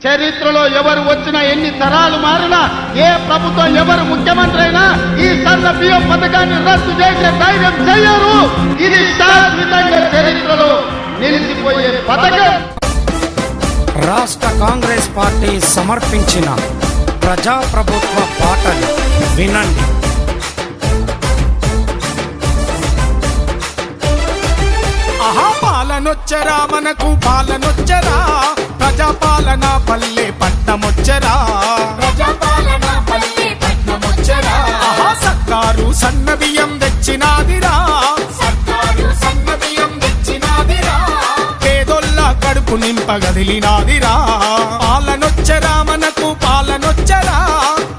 చరిత్రలో ఎవరు వచ్చినా ఎన్ని తరాలు మారినా ఏ ప్రభుత్వం ఎవరు ముఖ్యమంత్రి అయినా ఈ సన్న బియ్యం పథకాన్ని రద్దు చేసే ధైర్యం చెయ్యరు ఇది శాశ్వతంగా చరిత్రలో నిలిచిపోయే పథకం. రాష్ట్ర కాంగ్రెస్ పార్టీ సమర్పించిన ప్రజాప్రభుత్వ పాటలు వినండి. ఆహా పాలనొచ్చరా మనకు పాలనొచ్చరా. కడుపు నింపగదిలినాదిరా పాలనొచ్చరా మనకు పాలనొచ్చరా.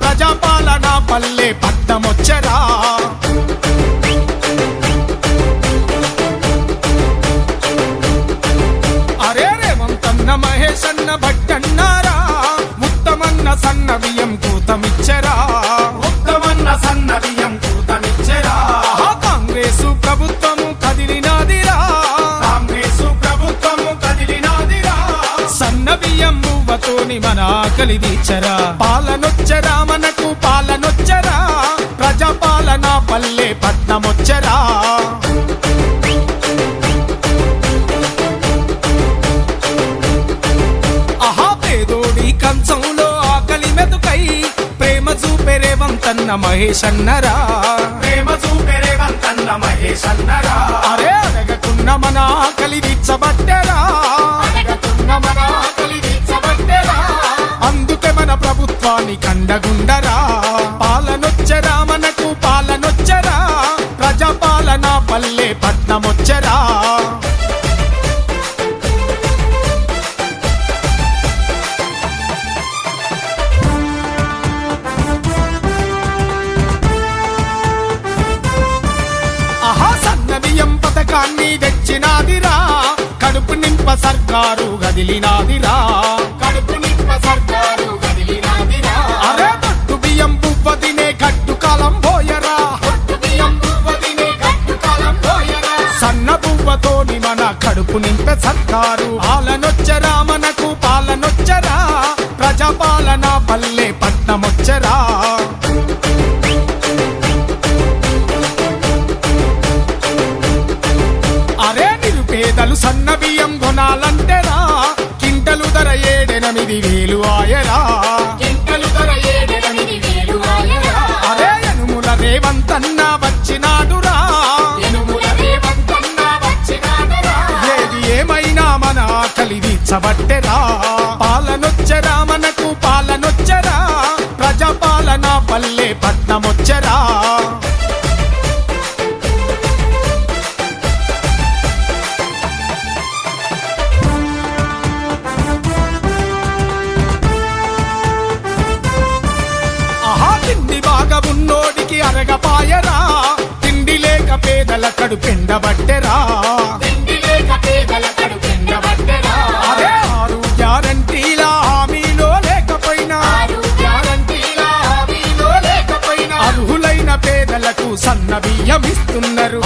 ప్రజాపాలన పల్లె పట్టమొచ్చరా. అరే రేవంతన్న మహేష్ అన్న భట్టన్నారా. ముత్తమన్న సన్న బియ్యం కూతమిచ్చరా. మువ్వతోని మన ఆకలి తీర్చరా. పాలనొచ్చరా మనకు పాలనొచ్చరా. ప్రజాపాలన పల్లె పట్నమొచ్చరా. చూపెరేవంతన్న మహేష్ అన్నరా ప్రేమ చూపెరేవంతన్న మహేష్ అన్నరా అరే అడగకున్న మన ఆకలి ఉండగుండరా పాలనొచ్చరా మనకు పాలనొచ్చరా? ప్రజాపాలన పల్లె పట్నమొచ్చరా? పథకాన్ని తెచ్చినాదిరా. కడుపు నింప సర్కారు గదిలినాదిరా. కడుపు నింపే సర్కారు. పాలనొచ్చరా మనకు పాలనొచ్చరా. ప్రజాపాలన పల్లె పట్నమొచ్చరా. అరే నిరుపేదలు సన్న బియ్యం కొనాలంటేరా. కింటలు ధర ఏడెనిమిది వేలు ఆకలి పాలనొచ్చరా మనకు పాలనొచ్చరా ప్రజాపాలన పల్లె పట్నమొచ్చరా. ఉన్నోడికి అరగపాయరా తిండి లేక పేదల కడుపెండబట్టెరా. తిండి సన్న బియ్యం ఇస్తున్నారు